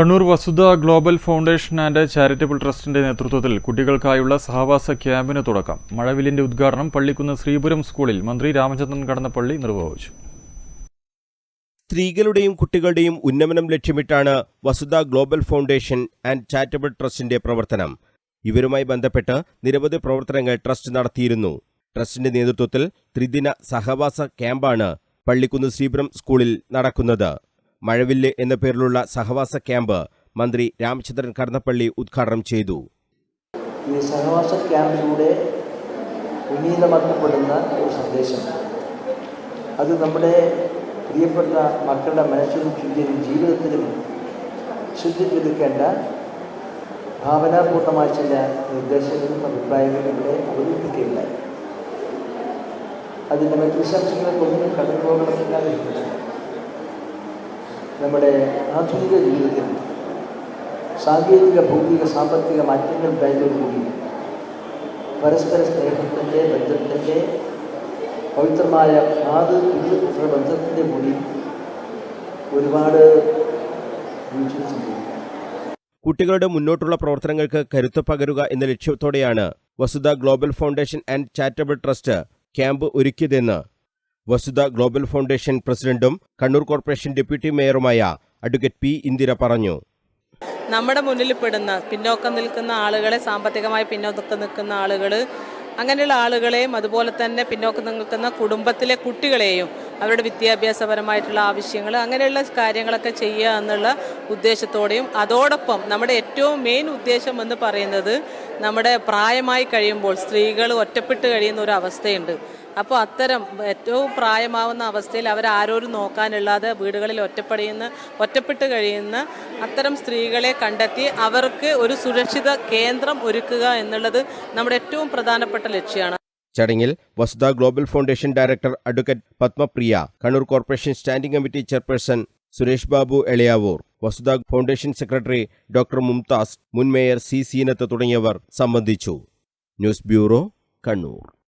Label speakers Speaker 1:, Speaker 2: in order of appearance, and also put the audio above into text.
Speaker 1: Kannur Vasudha global foundation and charitable ട്രസ്റ്റിന്റെ നേതൃത്വത്തിൽ കുട്ടികൾക്കായുള്ള സഹവാസ ക്യാമ്പിന് തുടക്കം. മഴവില്ലിന്റെ ഉദ്ഘാടനം പള്ളിക്കുന്ന് ശ്രീപുരം സ്കൂളിൽ മന്ത്രി രാമചന്ദ്രൻ കടന്നപ്പള്ളി നിർവഹിച്ചു.
Speaker 2: സ്ത്രീകളുടെയും കുട്ടികളുടെയും ഉന്നമനം ലക്ഷ്യമിട്ടാണ് Vasudha global foundation and charitable ട്രസ്റ്റിന്റെ പ്രവർത്തനം. ഇവരുമായി ബന്ധപ്പെട്ട് നിരവധി പ്രവർത്തനങ്ങൾ ട്രസ്റ്റ് നടത്തിയിരുന്നു. ട്രസ്റ്റിന്റെ നേതൃത്വത്തിൽ ത്രിദിന സഹവാസ ക്യാമ്പാണ് പള്ളിക്കുന്ന് ശ്രീപുരം സ്കൂളിൽ നടക്കുന്നത്. മഴവില്ല് എന്ന പേരിലുള്ള സഹവാസ ക്യാമ്പ് മന്ത്രി രാമചന്ദ്രൻ കടന്നപ്പള്ളി ഉദ്ഘാടനം ചെയ്തു.
Speaker 3: ഈ സഹവാസ ക്യാമ്പിലൂടെ ഉന്നീതമാക്കപ്പെടുന്ന ഒരു സന്ദേശം. അത് നമ്മുടെ പ്രിയപ്പെട്ട മക്കളുടെ മനസ്സിലും ചിന്തയിലും ജീവിതത്തിലും ശുദ്ധിച്ചെടുക്കേണ്ട ഭാവനാപൂർണമായ ചില നിർദ്ദേശങ്ങളും അഭിപ്രായങ്ങളും ഇവിടെ അവതരിപ്പിക്കുകയുണ്ടായി. അതിന്റെ മറ്റു വിശാംശങ്ങളെ കൊണ്ടും കടന്നു പോകണമെന്നില്ലാതെ നമ്മുടെ ആധുനിക ജീവിതത്തിൽ സാങ്കേതിക ഭൗതിക സാമ്പത്തിക മാറ്റങ്ങൾ ഉണ്ടായതോടുകൂടി പരസ്പര സ്നേഹത്തിന്റെ ബന്ധത്തിന്റെ പവിത്രമായ ആത് പുതിയ ബന്ധത്തിന്റെ കൂടി ഒരുപാട്
Speaker 2: കുട്ടികളുടെ മുന്നോട്ടുള്ള പ്രവർത്തനങ്ങൾക്ക് കരുത്ത് പകരുക എന്ന ലക്ഷ്യത്തോടെയാണ് Vasudha global foundation and charitable trust camp ഒരുക്കിയതെന്ന് Vasudha global foundation പ്രസിഡന്റും കണ്ണൂർ കോർപ്പറേഷൻ ഡെപ്യൂട്ടി മേയറുമായ അഡ്വക്കേറ്റ് പി ഇന്ദിര പറഞ്ഞു.
Speaker 4: നമ്മുടെ മുന്നിൽ പെടുന്ന പിന്നോക്കം നിൽക്കുന്ന ആളുകളെ സാമ്പത്തികമായി പിന്നോക്കം നിൽക്കുന്ന ആളുകൾ അങ്ങനെയുള്ള ആളുകളെയും അതുപോലെ തന്നെ പിന്നോക്കം നിൽക്കുന്ന കുടുംബത്തിലെ കുട്ടികളെയും അവരുടെ വിദ്യാഭ്യാസപരമായിട്ടുള്ള ആവശ്യങ്ങൾ അങ്ങനെയുള്ള കാര്യങ്ങളൊക്കെ ചെയ്യുക എന്നുള്ള ഉദ്ദേശത്തോടെയും അതോടൊപ്പം നമ്മുടെ ഏറ്റവും മെയിൻ ഉദ്ദേശം എന്ന് പറയുന്നത് നമ്മുടെ പ്രായമായി കഴിയുമ്പോൾ സ്ത്രീകൾ ഒറ്റപ്പെട്ട് കഴിയുന്ന ഒരു അവസ്ഥയുണ്ട്. അപ്പോൾ അത്തരം ഏറ്റവും പ്രായമാവുന്ന അവസ്ഥയിൽ അവരാരോരും നോക്കാനില്ലാതെ വീടുകളിൽ ഒറ്റപ്പെടുന്ന ഒറ്റപ്പെട്ട് കഴിയുന്ന അത്തരം സ്ത്രീകളെ കണ്ടെത്തി അവർക്ക് ഒരു സുരക്ഷിത കേന്ദ്രം ഒരുക്കുക എന്നുള്ളത് നമ്മുടെ ഏറ്റവും പ്രധാനപ്പെട്ട ലക്ഷ്യമാണ്.
Speaker 2: ചടങ്ങിൽ Vasudha global foundation director advocate Padmapriya Kannur corporation standing committee chairperson Suresh Babu Elayavoor Vasudha foundation secretary doctor Mumtaz മുൻ മേയർ സി സീനത്ത് തുടങ്ങിയവർ സംബന്ധിച്ചു. News bureau Kannur.